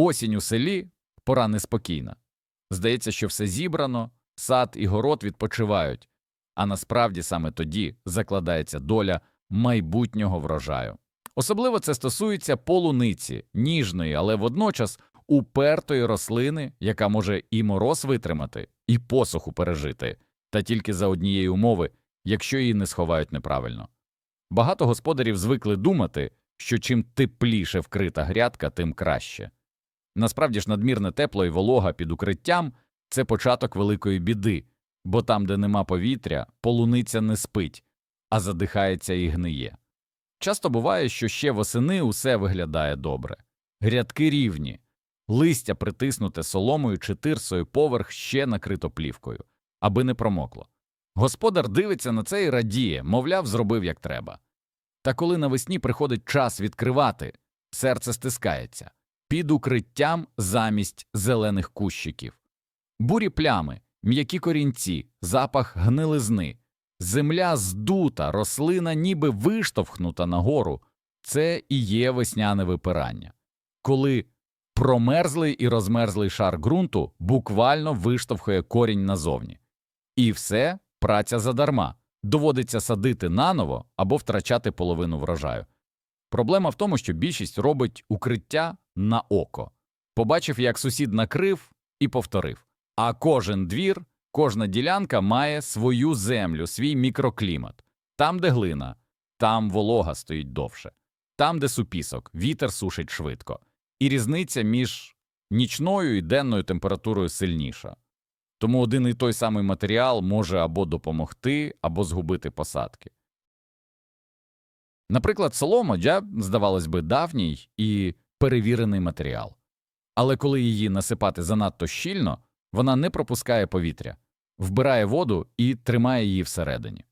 Осінь у селі пора неспокійна. Здається, що все зібрано, сад і город відпочивають, а насправді саме тоді закладається доля майбутнього врожаю. Особливо це стосується полуниці, ніжної, але водночас упертої рослини, яка може і мороз витримати, і посуху пережити, та тільки за однієї умови, якщо її не сховають неправильно. Багато господарів звикли думати, що чим тепліше вкрита грядка, тим краще. Насправді ж надмірне тепло і волога під укриттям це початок великої біди, бо там, де нема повітря, полуниця не спить, а задихається і гниє. Часто буває, що ще восени усе виглядає добре. Грядки рівні, листя притиснуте соломою чи тирсою поверх ще накрито плівкою, аби не промокло. Господар дивиться на це і радіє, мовляв, зробив як треба. Та коли навесні приходить час відкривати, серце стискається під укриттям замість зелених кущиків. Бурі плями, м'які корінці, запах гнилизни, земля здута, рослина ніби виштовхнута нагору це і є весняне випирання, коли промерзлий і розмерзлий шар ґрунту буквально виштовхує корінь назовні. І все праця задарма, доводиться садити наново або втрачати половину врожаю. Проблема в тому, що більшість робить укриття на око. Побачив, як сусід накрив і повторив. А кожен двір, кожна ділянка має свою землю, свій мікроклімат. Там, де глина, там волога стоїть довше, там, де супісок, вітер сушить швидко, і різниця між нічною і денною температурою сильніша. Тому один і той самий матеріал може або допомогти, або згубити посадки. Наприклад, солома, джа, здавалось би, давній і перевірений матеріал. Але коли її насипати занадто щільно, вона не пропускає повітря, вбирає воду і тримає її всередині.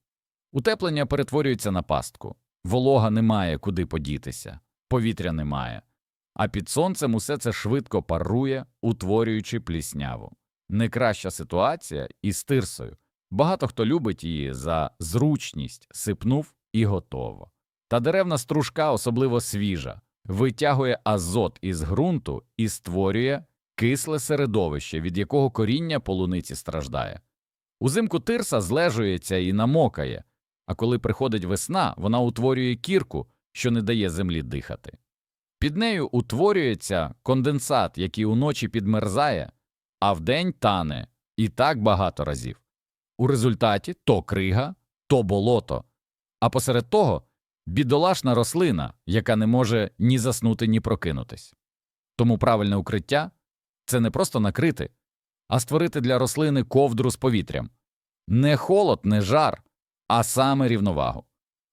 Утеплення перетворюється на пастку, волога немає куди подітися, повітря немає, а під сонцем усе це швидко парує, утворюючи плісняву. Не краща ситуація із тирсою. Багато хто любить її за зручність, сипнув і готово. Та деревна стружка, особливо свіжа, витягує азот із ґрунту і створює кисле середовище, від якого коріння полуниці страждає. Узимку тирса злежується і намокає, а коли приходить весна, вона утворює кірку, що не дає землі дихати. Під нею утворюється конденсат, який уночі підмерзає, а вдень тане і так багато разів. У результаті то крига, то болото, а посеред того бідолашна рослина, яка не може ні заснути, ні прокинутись. Тому правильне укриття це не просто накрити, а створити для рослини ковдру з повітрям. Не холод, не жар, а саме рівновагу.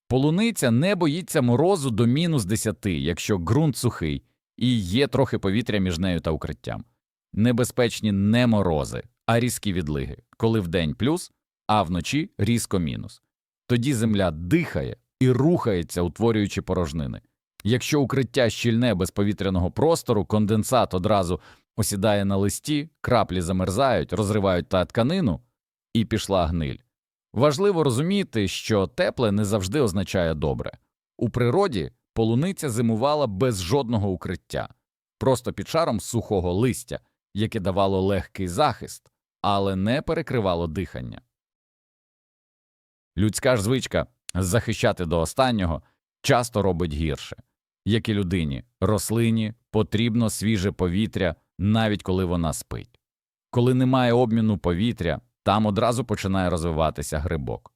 Полуниця не боїться морозу до мінус 10, якщо ґрунт сухий і є трохи повітря між нею та укриттям. Небезпечні не морози, а різкі відлиги, коли вдень плюс, а вночі різко мінус. Тоді земля дихає і рухається, утворюючи порожнини. Якщо укриття щільне без повітряного простору, конденсат одразу осідає на листі, краплі замерзають, розривають та тканину, і пішла гниль. Важливо розуміти, що тепле не завжди означає добре. У природі полуниця зимувала без жодного укриття, просто під шаром сухого листя, яке давало легкий захист, але не перекривало дихання. Людська ж звичка захищати до останнього часто робить гірше. Як і людині, рослині потрібно свіже повітря, навіть коли вона спить. Коли немає обміну повітря, там одразу починає розвиватися грибок.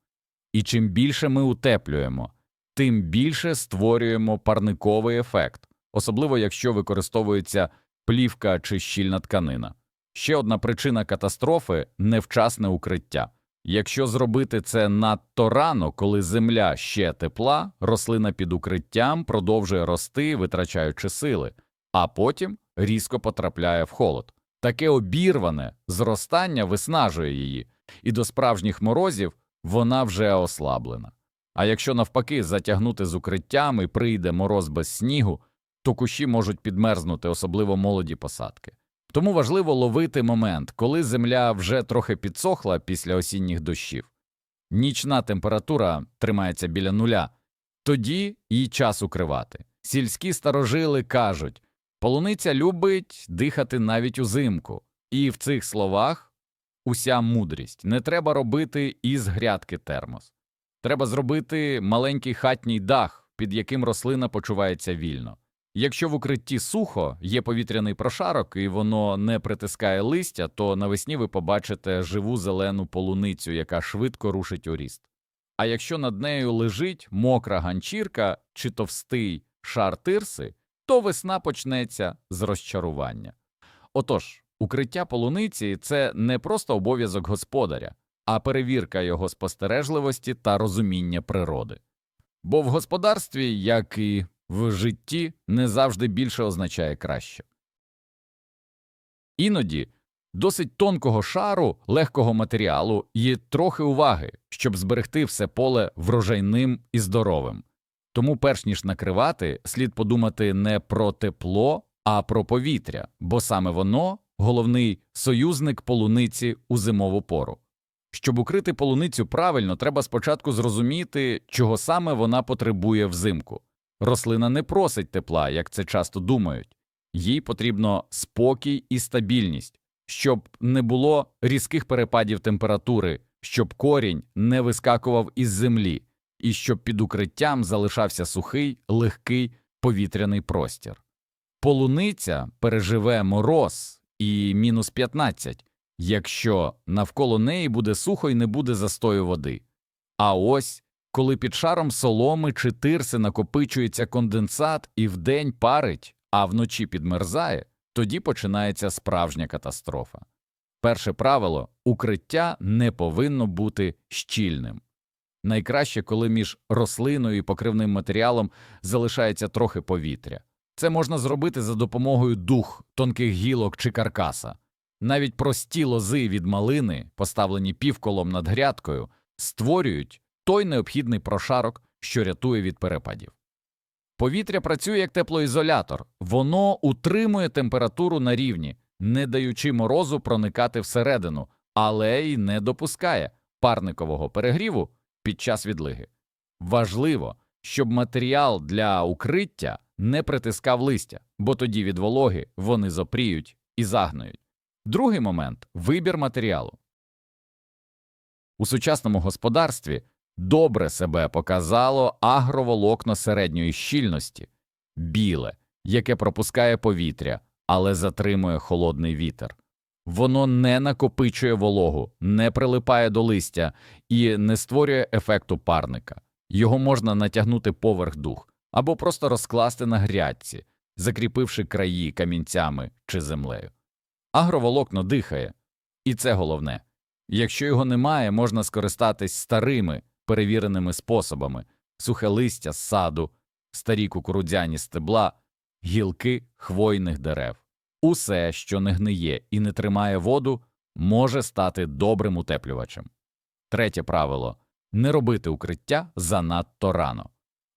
І чим більше ми утеплюємо, тим більше створюємо парниковий ефект, особливо якщо використовується плівка чи щільна тканина. Ще одна причина катастрофи невчасне укриття. Якщо зробити це надто рано, коли земля ще тепла, рослина під укриттям продовжує рости, витрачаючи сили, а потім різко потрапляє в холод. Таке обірване зростання виснажує її, і до справжніх морозів вона вже ослаблена. А якщо навпаки затягнути з укриттям і прийде мороз без снігу, то кущі можуть підмерзнути, особливо молоді посадки. Тому важливо ловити момент, коли земля вже трохи підсохла після осінніх дощів. Нічна температура тримається біля нуля, тоді і час укривати. Сільські старожили кажуть Полуниця любить дихати навіть узимку, і в цих словах уся мудрість. Не треба робити із грядки термос. Треба зробити маленький хатній дах, під яким рослина почувається вільно. Якщо в укритті сухо, є повітряний прошарок і воно не притискає листя, то навесні ви побачите живу зелену полуницю, яка швидко рушить у ріст. А якщо над нею лежить мокра ганчірка чи товстий шар тирси, то весна почнеться з розчарування. Отож, укриття полуниці це не просто обов'язок господаря, а перевірка його спостережливості та розуміння природи. Бо в господарстві, як і в житті, не завжди більше означає краще. Іноді досить тонкого шару легкого матеріалу і трохи уваги, щоб зберегти все поле врожайним і здоровим. Тому, перш ніж накривати, слід подумати не про тепло, а про повітря, бо саме воно головний союзник полуниці у зимову пору. Щоб укрити полуницю правильно, треба спочатку зрозуміти, чого саме вона потребує взимку. Рослина не просить тепла, як це часто думають, їй потрібно спокій і стабільність, щоб не було різких перепадів температури, щоб корінь не вискакував із землі, і щоб під укриттям залишався сухий, легкий повітряний простір. Полуниця переживе мороз і мінус 15, якщо навколо неї буде сухо і не буде застою води. А ось коли під шаром соломи чи тирси накопичується конденсат і вдень парить, а вночі підмерзає, тоді починається справжня катастрофа. Перше правило укриття не повинно бути щільним. Найкраще, коли між рослиною і покривним матеріалом залишається трохи повітря. Це можна зробити за допомогою дух, тонких гілок чи каркаса. Навіть прості лози від малини, поставлені півколом над грядкою, створюють той необхідний прошарок, що рятує від перепадів. Повітря працює як теплоізолятор, воно утримує температуру на рівні, не даючи морозу проникати всередину, але й не допускає парникового перегріву під час відлиги. Важливо, щоб матеріал для укриття не притискав листя, бо тоді від вологи вони зопріють і загноють. Другий момент вибір матеріалу. У сучасному господарстві добре себе показало агроволокно середньої щільності, біле, яке пропускає повітря, але затримує холодний вітер. Воно не накопичує вологу, не прилипає до листя і не створює ефекту парника. Його можна натягнути поверх дух або просто розкласти на грядці, закріпивши краї камінцями чи землею. Агроволокно дихає, і це головне. Якщо його немає, можна скористатись старими перевіреними способами сухе листя з саду, старі кукурудзяні стебла, гілки хвойних дерев. Усе, що не гниє і не тримає воду, може стати добрим утеплювачем. Третє правило не робити укриття занадто рано.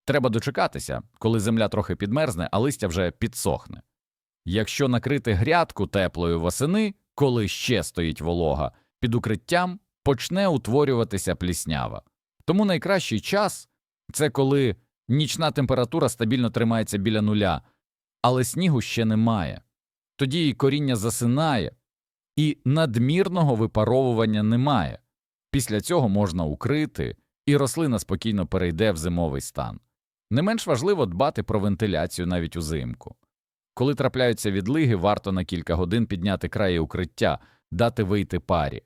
Треба дочекатися, коли земля трохи підмерзне, а листя вже підсохне. Якщо накрити грядку теплою восени, коли ще стоїть волога, під укриттям почне утворюватися пліснява. Тому найкращий час це коли нічна температура стабільно тримається біля нуля, але снігу ще немає. Тоді і коріння засинає, і надмірного випаровування немає. Після цього можна укрити, і рослина спокійно перейде в зимовий стан. Не менш важливо дбати про вентиляцію навіть узимку. Коли трапляються відлиги, варто на кілька годин підняти краї укриття, дати вийти парі.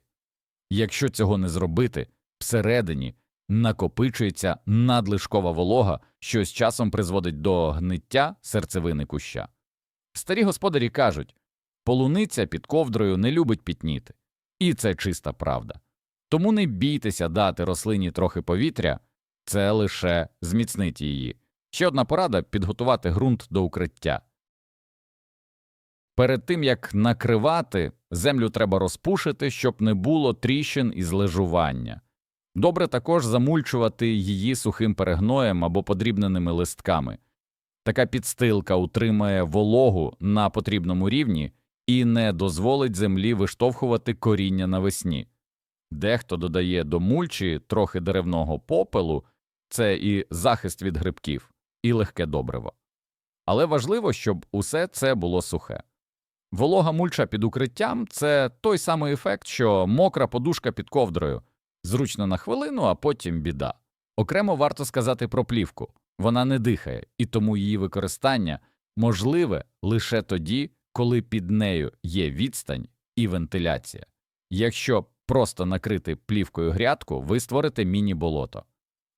Якщо цього не зробити, всередині накопичується надлишкова волога, що з часом призводить до гниття серцевини куща. Старі господарі кажуть полуниця під ковдрою не любить пітніти, і це чиста правда. Тому не бійтеся дати рослині трохи повітря, це лише зміцнить її. Ще одна порада підготувати ґрунт до укриття. Перед тим як накривати, землю треба розпушити, щоб не було тріщин і злежування. Добре також замульчувати її сухим перегноєм або подрібненими листками. Така підстилка утримає вологу на потрібному рівні і не дозволить землі виштовхувати коріння навесні. Дехто додає до мульчі трохи деревного попелу це і захист від грибків, і легке добриво. Але важливо, щоб усе це було сухе. Волога мульча під укриттям це той самий ефект, що мокра подушка під ковдрою. Зручно на хвилину, а потім біда. Окремо варто сказати про плівку. Вона не дихає, і тому її використання можливе лише тоді, коли під нею є відстань і вентиляція. Якщо просто накрити плівкою грядку, ви створите міні-болото.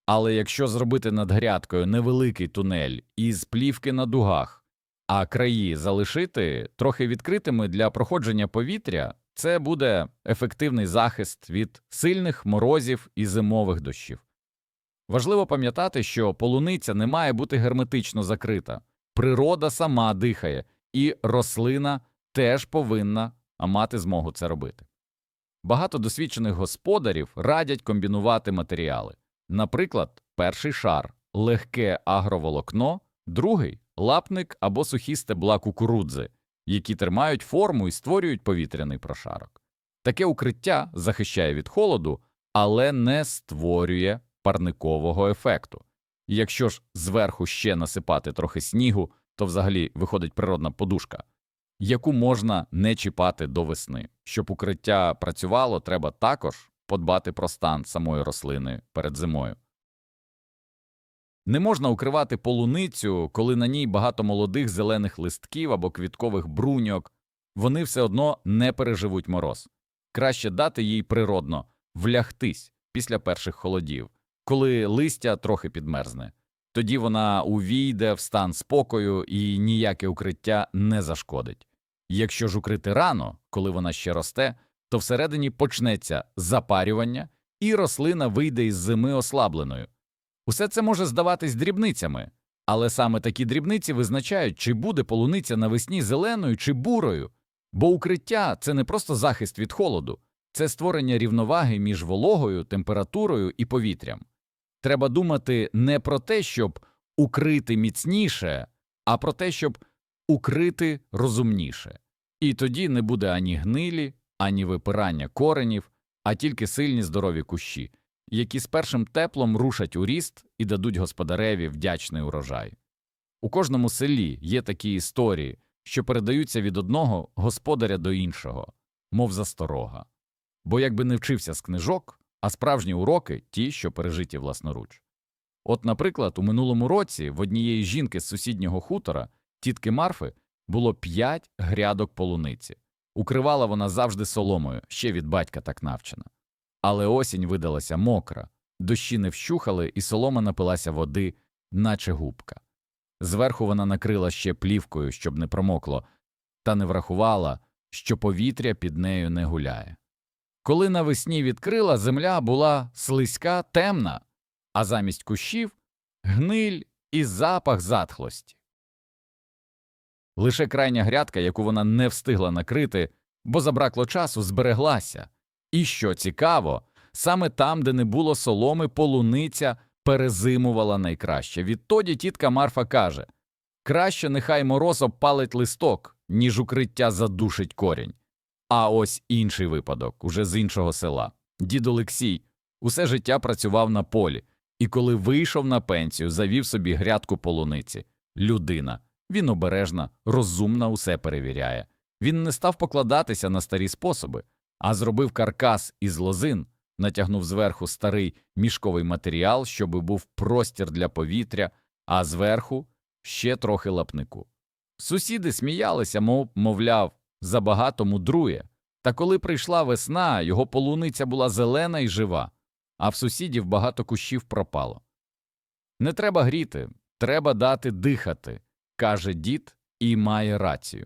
Але якщо зробити над грядкою невеликий тунель із плівки на дугах, а краї залишити трохи відкритими для проходження повітря, це буде ефективний захист від сильних морозів і зимових дощів. Важливо пам'ятати, що полуниця не має бути герметично закрита, природа сама дихає, і рослина теж повинна мати змогу це робити. Багато досвідчених господарів радять комбінувати матеріали. Наприклад, перший шар легке агроволокно, другий лапник або сухі стебла кукурудзи, які тримають форму і створюють повітряний прошарок. Таке укриття захищає від холоду, але не створює парникового ефекту. Якщо ж зверху ще насипати трохи снігу, то взагалі виходить природна подушка, яку можна не чіпати до весни. Щоб укриття працювало, треба також подбати про стан самої рослини перед зимою. Не можна укривати полуницю, коли на ній багато молодих зелених листків або квіткових бруньок, вони все одно не переживуть мороз. Краще дати їй природно влягтись після перших холодів, коли листя трохи підмерзне. Тоді вона увійде в стан спокою і ніяке укриття не зашкодить. Якщо ж укрити рано, коли вона ще росте, то всередині почнеться запарювання, і рослина вийде із зими ослабленою. Усе це може здаватись дрібницями, але саме такі дрібниці визначають, чи буде полуниця навесні зеленою чи бурою, бо укриття це не просто захист від холоду, це створення рівноваги між вологою, температурою і повітрям. Треба думати не про те, щоб укрити міцніше, а про те, щоб укрити розумніше. І тоді не буде ані гнилі, ані випирання коренів, а тільки сильні здорові кущі, які з першим теплом рушать у ріст і дадуть господареві вдячний урожай. У кожному селі є такі історії, що передаються від одного господаря до іншого, мов засторога. Бо якби не вчився з книжок, а справжні уроки ті, що пережиті власноруч. От, наприклад, у минулому році в однієї жінки з сусіднього хутора, тітки Марфи, було п'ять грядок полуниці. Укривала вона завжди соломою, ще від батька так навчена. Але осінь видалася мокра, дощі не вщухали, і солома напилася води, наче губка. Зверху вона накрила ще плівкою, щоб не промокло, та не врахувала, що повітря під нею не гуляє. Коли навесні відкрила, земля була слизька, темна, а замість кущів гниль і запах затхлості. Лише крайня грядка, яку вона не встигла накрити, бо забракло часу, збереглася. І що цікаво, саме там, де не було соломи, полуниця перезимувала найкраще. Відтоді тітка Марфа каже краще нехай мороз обпалить листок, ніж укриття задушить корінь. А ось інший випадок, уже з іншого села. Дід Олексій усе життя працював на полі, і коли вийшов на пенсію, завів собі грядку полуниці. Людина. Він обережна, розумна усе перевіряє. Він не став покладатися на старі способи, а зробив каркас із лозин, натягнув зверху старий мішковий матеріал, щоб був простір для повітря, а зверху ще трохи лапнику. Сусіди сміялися, мов, мовляв, забагато мудрує. Та коли прийшла весна, його полуниця була зелена і жива, а в сусідів багато кущів пропало. Не треба гріти, треба дати дихати, каже дід і має рацію.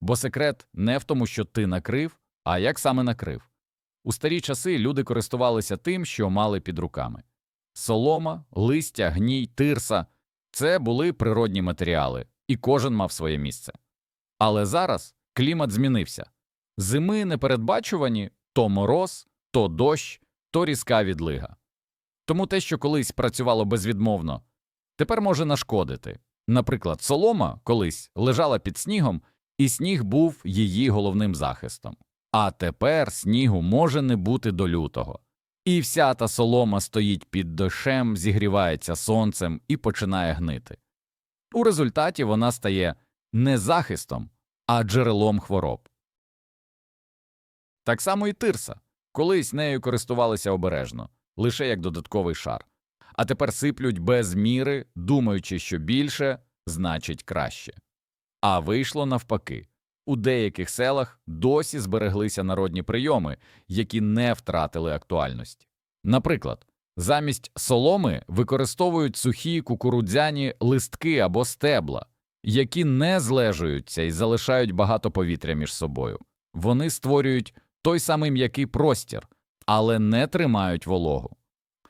Бо секрет не в тому, що ти накрив, а як саме накрив. У старі часи люди користувалися тим, що мали під руками солома, листя, гній, тирса це були природні матеріали, і кожен мав своє місце. Але зараз клімат змінився зими непередбачувані то мороз, то дощ, то різка відлига. Тому те, що колись працювало безвідмовно, тепер може нашкодити. Наприклад, солома колись лежала під снігом, і сніг був її головним захистом. А тепер снігу може не бути до лютого. І вся та солома стоїть під дощем, зігрівається сонцем і починає гнити. У результаті вона стає не захистом, а джерелом хвороб. Так само і тирса. Колись нею користувалися обережно, лише як додатковий шар. А тепер сиплють без міри, думаючи, що більше значить краще. А вийшло навпаки. У деяких селах досі збереглися народні прийоми, які не втратили актуальності. Наприклад, замість соломи використовують сухі кукурудзяні листки або стебла, які не злежуються і залишають багато повітря між собою. Вони створюють той самий м'який простір, але не тримають вологу.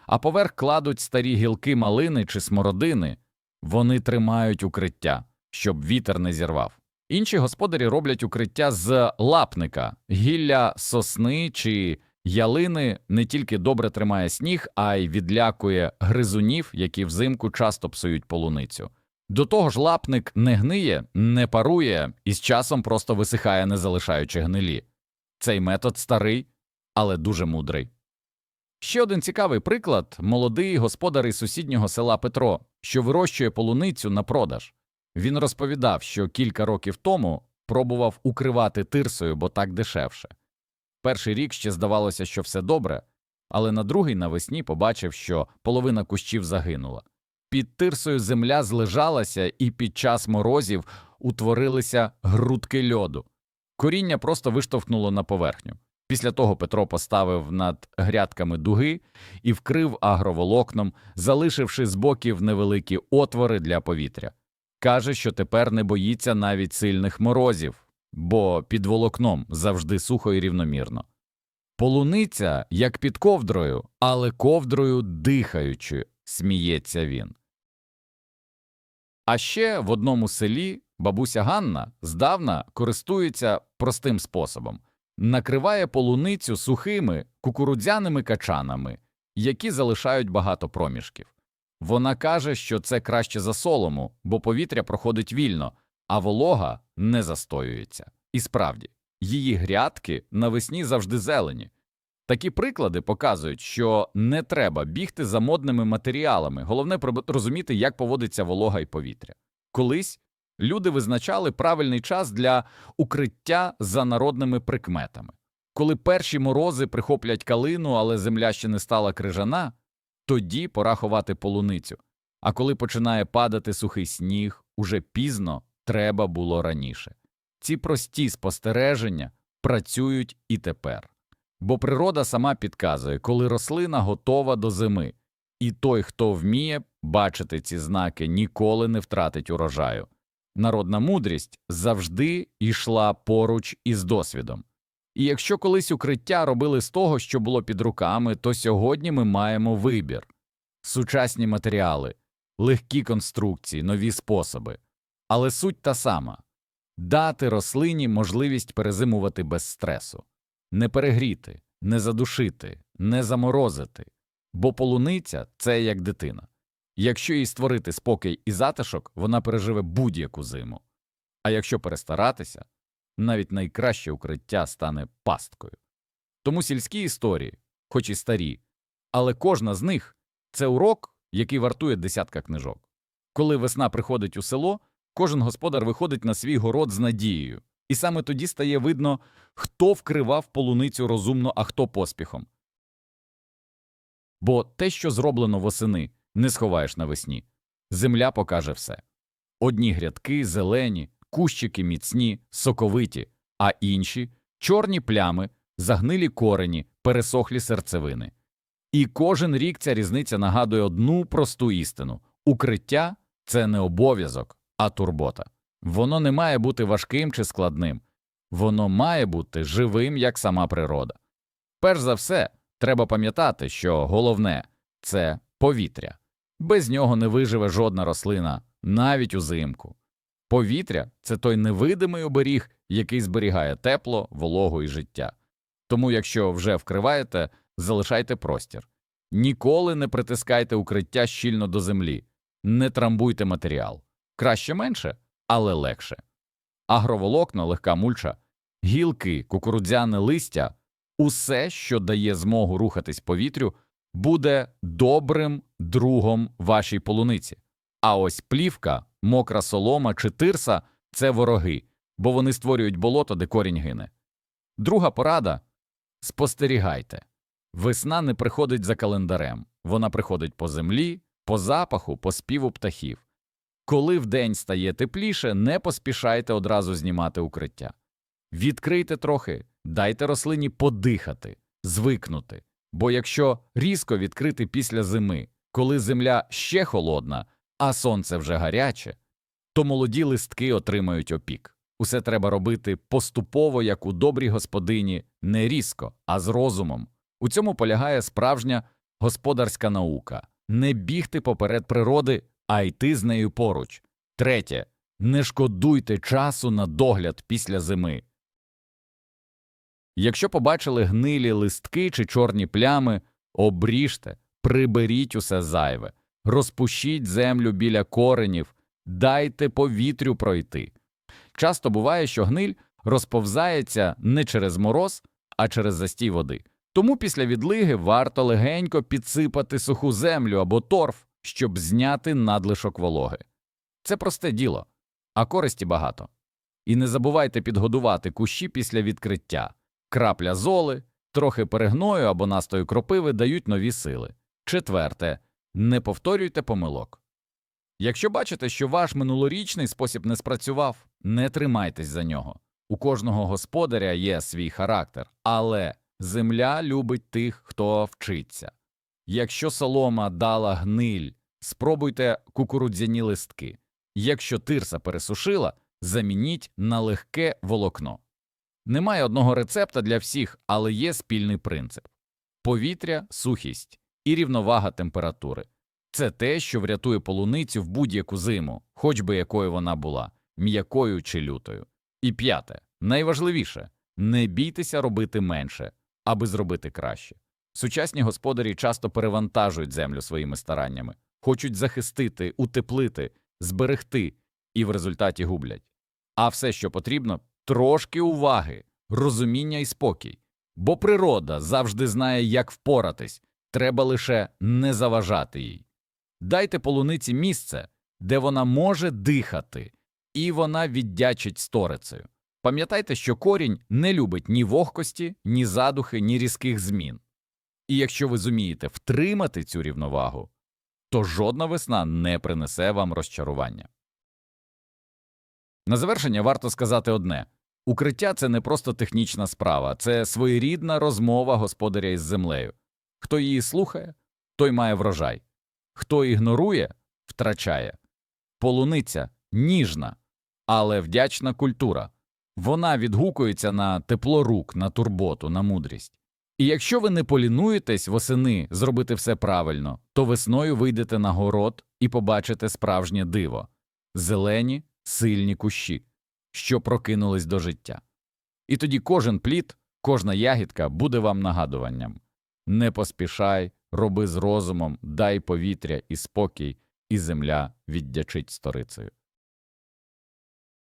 А поверх кладуть старі гілки малини чи смородини, вони тримають укриття, щоб вітер не зірвав. Інші господарі роблять укриття з лапника, гілля сосни чи ялини не тільки добре тримає сніг, а й відлякує гризунів, які взимку часто псують полуницю. До того ж, лапник не гниє, не парує і з часом просто висихає, не залишаючи гнилі. Цей метод старий, але дуже мудрий. Ще один цікавий приклад молодий господар із сусіднього села Петро, що вирощує полуницю на продаж. Він розповідав, що кілька років тому пробував укривати тирсою, бо так дешевше. Перший рік ще здавалося, що все добре, але на другий навесні побачив, що половина кущів загинула. Під тирсою земля злежалася, і під час морозів утворилися грудки льоду. Коріння просто виштовхнуло на поверхню. Після того Петро поставив над грядками дуги і вкрив агроволокном, залишивши з боків невеликі отвори для повітря. Каже, що тепер не боїться навіть сильних морозів, бо під волокном завжди сухо і рівномірно. Полуниця, як під ковдрою, але ковдрою дихаючи, сміється він. А ще в одному селі бабуся Ганна здавна користується простим способом накриває полуницю сухими кукурудзяними качанами, які залишають багато проміжків. Вона каже, що це краще за солому, бо повітря проходить вільно, а волога не застоюється. І справді, її грядки навесні завжди зелені. Такі приклади показують, що не треба бігти за модними матеріалами, головне розуміти, як поводиться волога і повітря. Колись люди визначали правильний час для укриття за народними прикметами. Коли перші морози прихоплять калину, але земля ще не стала крижана, тоді пора ховати полуницю. А коли починає падати сухий сніг, уже пізно треба було раніше. Ці прості спостереження працюють і тепер. Бо природа сама підказує, коли рослина готова до зими, і той, хто вміє бачити ці знаки, ніколи не втратить урожаю. Народна мудрість завжди йшла поруч із досвідом. І якщо колись укриття робили з того, що було під руками, то сьогодні ми маємо вибір сучасні матеріали, легкі конструкції, нові способи. Але суть та сама дати рослині можливість перезимувати без стресу, не перегріти, не задушити, не заморозити, бо полуниця це як дитина. Якщо їй створити спокій і затишок, вона переживе будь-яку зиму. А якщо перестаратися, навіть найкраще укриття стане пасткою. Тому сільські історії, хоч і старі, але кожна з них це урок, який вартує десятка книжок. Коли весна приходить у село, кожен господар виходить на свій город з надією, і саме тоді стає видно, хто вкривав полуницю розумно, а хто поспіхом. Бо те, що зроблено восени, не сховаєш навесні. Земля покаже все. Одні грядки зелені, кущики міцні, соковиті, а інші чорні плями, загнилі корені, пересохлі серцевини. І кожен рік ця різниця нагадує одну просту істину укриття це не обов'язок, а турбота. Воно не має бути важким чи складним, воно має бути живим, як сама природа. Перш за все, треба пам'ятати, що головне це повітря. Без нього не виживе жодна рослина, навіть узимку. Повітря це той невидимий оберіг, який зберігає тепло, вологу і життя. Тому, якщо вже вкриваєте, залишайте простір. Ніколи не притискайте укриття щільно до землі, не трамбуйте матеріал. Краще менше, але легше. Агроволокно, легка мульча, гілки, кукурудзяне листя усе, що дає змогу рухатись повітрю, буде добрим другом вашій полуниці. А ось плівка мокра солома чи тирса це вороги, бо вони створюють болото, де корінь гине. Друга порада спостерігайте. Весна не приходить за календарем, вона приходить по землі, по запаху, по співу птахів. Коли вдень стає тепліше, не поспішайте одразу знімати укриття. Відкрийте трохи, дайте рослині подихати, звикнути. Бо якщо різко відкрити після зими, коли земля ще холодна, а сонце вже гаряче, то молоді листки отримають опік. Усе треба робити поступово, як у добрій господині, не різко, а з розумом. У цьому полягає справжня господарська наука не бігти поперед природи, а йти з нею поруч. Третє не шкодуйте часу на догляд після зими. Якщо побачили гнилі листки чи чорні плями, обріжте, приберіть усе зайве, розпушіть землю біля коренів, дайте повітрю пройти. Часто буває, що гниль розповзається не через мороз, а через застій води. Тому після відлиги варто легенько підсипати суху землю або торф, щоб зняти надлишок вологи. Це просте діло, а користі багато. І не забувайте підгодувати кущі після відкриття. Крапля золи, трохи перегною або настою кропиви дають нові сили. Четверте, не повторюйте помилок. Якщо бачите, що ваш минулорічний спосіб не спрацював, не тримайтесь за нього. У кожного господаря є свій характер, але земля любить тих, хто вчиться. Якщо солома дала гниль, спробуйте кукурудзяні листки. Якщо тирса пересушила, замініть на легке волокно. Немає одного рецепта для всіх, але є спільний принцип повітря, сухість і рівновага температури. Це те, що врятує полуницю в будь-яку зиму, хоч би якою вона була, м'якою чи лютою. І п'яте, найважливіше не бійтеся робити менше, аби зробити краще. Сучасні господарі часто перевантажують землю своїми стараннями, хочуть захистити, утеплити, зберегти і в результаті гублять. А все, що потрібно, трошки уваги, розуміння і спокій. Бо природа завжди знає, як впоратись, треба лише не заважати їй. Дайте полуниці місце, де вона може дихати, і вона віддячить сторицею. Пам'ятайте, що корінь не любить ні вогкості, ні задухи, ні різких змін. І якщо ви зумієте втримати цю рівновагу, то жодна весна не принесе вам розчарування. На завершення варто сказати одне укриття це не просто технічна справа, це своєрідна розмова господаря із землею. Хто її слухає, той має врожай, хто ігнорує, втрачає. Полуниця ніжна, але вдячна культура. Вона відгукується на тепло рук, на турботу, на мудрість. І якщо ви не полінуєтесь восени зробити все правильно, то весною вийдете на город і побачите справжнє диво зелені, сильні кущі, що прокинулись до життя. І тоді кожен плід, кожна ягідка буде вам нагадуванням не поспішай, роби з розумом, дай повітря і спокій, і земля віддячить сторицею.